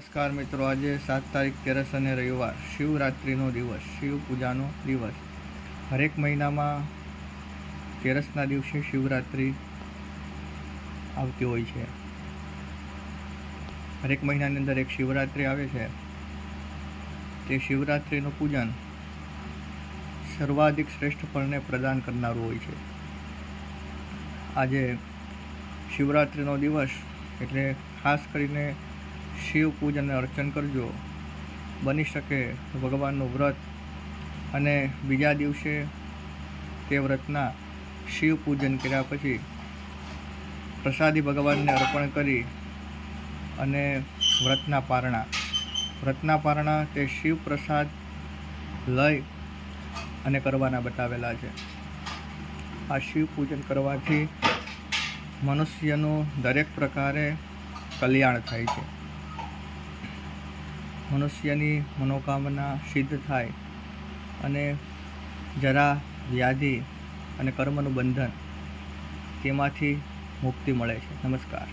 નમસ્કાર મિત્રો, આજે સાત તારીખ તેરસ અને રવિવાર, શિવરાત્રિનો દિવસ શિવ પૂજાનો દિવસ. હરેક મહિનામાં તેરસના દિવસે શિવરાત્રિ આવતી હોય છે. હરેક મહિનાની અંદર એક શિવરાત્રિ આવે છે. તે શિવરાત્રિનું પૂજન સર્વાધિક શ્રેષ્ઠ ફળને પ્રદાન કરનારું હોય છે. આજે શિવરાત્રિનો દિવસ એટલે ખાસ કરીને શિવ પૂજન અર્ચન કરજો. બની શકે ભગવાનનું વ્રત. અને બીજા દિવસે તે વ્રતના શિવ પૂજન કર્યા પછી પ્રસાદી ભગવાનને અર્પણ કરી અને વ્રતના પારણા. વ્રતના પારણા તે શિવ પ્રસાદ લઈ અને કરવાના બતાવેલા છે. આ શિવ પૂજન કરવાથી મનુષ્યનું દરેક પ્રકારે કલ્યાણ થાય છે. મનુષ્યની મનોકામના સિદ્ધ થાય અને જરા વ્યાધિ અને કર્મનું બંધન તેમાંથી મુક્તિ મળે છે. નમસ્કાર.